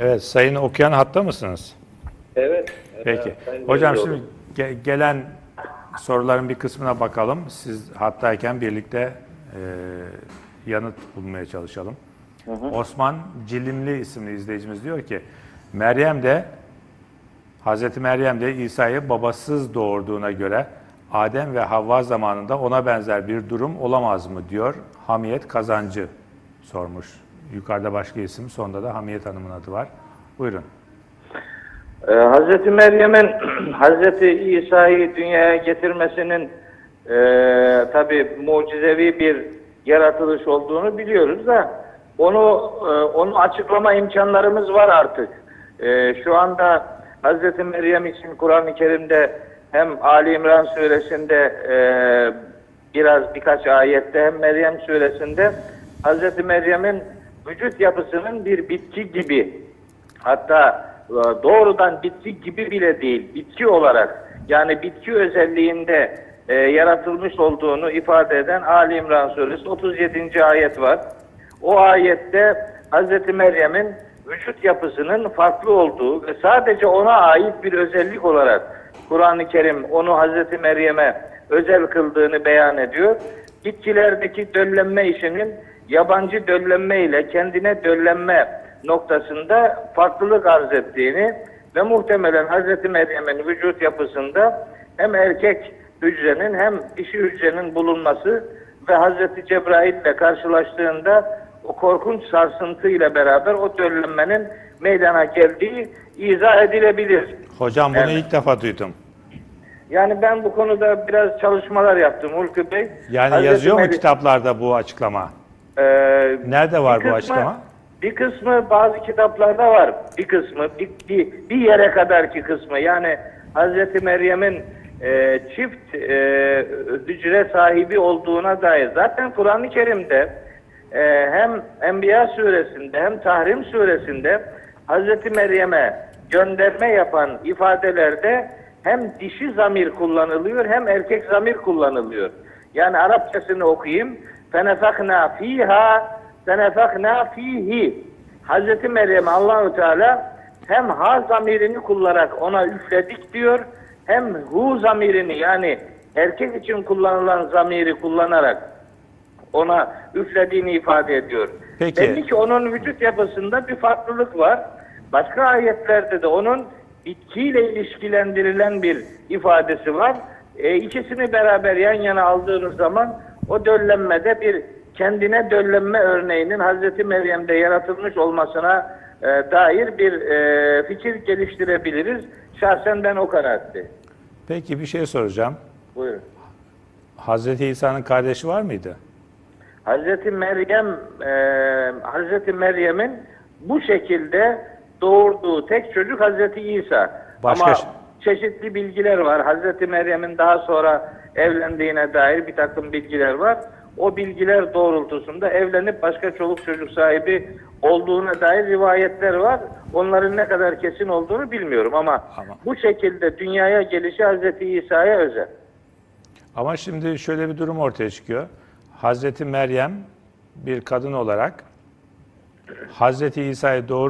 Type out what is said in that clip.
Evet, sayın okuyan hatta mısınız? Evet. Peki. Ben Hocam şimdi ge- gelen soruların bir kısmına bakalım. Siz hattayken birlikte e, yanıt bulmaya çalışalım. Osman Cilimli isimli izleyicimiz diyor ki, Meryem de Hazreti Meryem de İsa'yı babasız doğurduğuna göre Adem ve Havva zamanında ona benzer bir durum olamaz mı diyor Hamiyet Kazancı sormuş. Yukarıda başka isim, sonda da Hamiyet Hanım'ın adı var. Buyurun. Ee, Hazreti Meryem'in Hazreti İsa'yı dünyaya getirmesinin e, tabi mucizevi bir yaratılış olduğunu biliyoruz da onu e, onu açıklama imkanlarımız var artık. E, şu anda Hazreti Meryem için Kur'an-ı Kerim'de hem Ali İmran suresinde e, biraz birkaç ayette hem Meryem suresinde Hazreti Meryem'in vücut yapısının bir bitki gibi Hatta e, doğrudan bitki gibi bile değil, bitki olarak yani bitki özelliğinde e, yaratılmış olduğunu ifade eden Ali İmran Suresi 37. ayet var. O ayette Hz. Meryem'in vücut yapısının farklı olduğu ve sadece ona ait bir özellik olarak Kur'an-ı Kerim onu Hz. Meryem'e özel kıldığını beyan ediyor. Bitkilerdeki döllenme işinin yabancı döllenme ile kendine döllenme noktasında farklılık arz ettiğini ve muhtemelen Hz. Meryem'in vücut yapısında hem erkek hücrenin hem dişi hücrenin bulunması ve Hz. Cebrail ile karşılaştığında o korkunç sarsıntıyla beraber o döllenmenin meydana geldiği izah edilebilir. Hocam bunu Evet. ilk defa duydum. Yani ben bu konuda biraz çalışmalar yaptım Hulki Bey. Yani Hazreti yazıyor mu Meri- kitaplarda bu açıklama? Ee, Nerede var bu açıklama? Bir kısmı bazı kitaplarda var. Bir kısmı bir, bir, bir yere kadarki kısmı. Yani Hazreti Meryem'in e, çift e, hücre sahibi olduğuna dair. Zaten Kur'an-ı Kerim'de e, hem Enbiya suresinde hem Tahrim suresinde Hazreti Meryem'e gönderme yapan ifadelerde hem dişi zamir kullanılıyor hem erkek zamir kullanılıyor. Yani Arapçasını okuyayım. Fenefakna fiha fenefakna fihi. Hazreti Meryem Allahu Teala hem ha zamirini kullanarak ona üfledik diyor hem hu zamirini yani erkek için kullanılan zamiri kullanarak ona üflediğini ifade ediyor. Peki. Belli ki onun vücut yapısında bir farklılık var. Başka ayetlerde de onun bitkiyle ilişkilendirilen bir ifadesi var. E, ikisini beraber yan yana aldığınız zaman o döllenmede bir kendine döllenme örneğinin Hazreti Meryem'de yaratılmış olmasına e, dair bir e, fikir geliştirebiliriz. Şahsen ben o kanaatteyim. Peki bir şey soracağım. Buyurun. Hazreti İsa'nın kardeşi var mıydı? Hazreti Meryem e, Hazreti Meryem'in bu şekilde doğurduğu tek çocuk Hazreti İsa. Başka Ama çeşitli bilgiler var. Hazreti Meryem'in daha sonra evlendiğine dair bir takım bilgiler var. O bilgiler doğrultusunda evlenip başka çoluk çocuk sahibi olduğuna dair rivayetler var. Onların ne kadar kesin olduğunu bilmiyorum ama, Ama- bu şekilde dünyaya gelişi Hazreti İsa'ya özel. Ama şimdi şöyle bir durum ortaya çıkıyor. Hazreti Meryem bir kadın olarak Hazreti İsa'yı doğru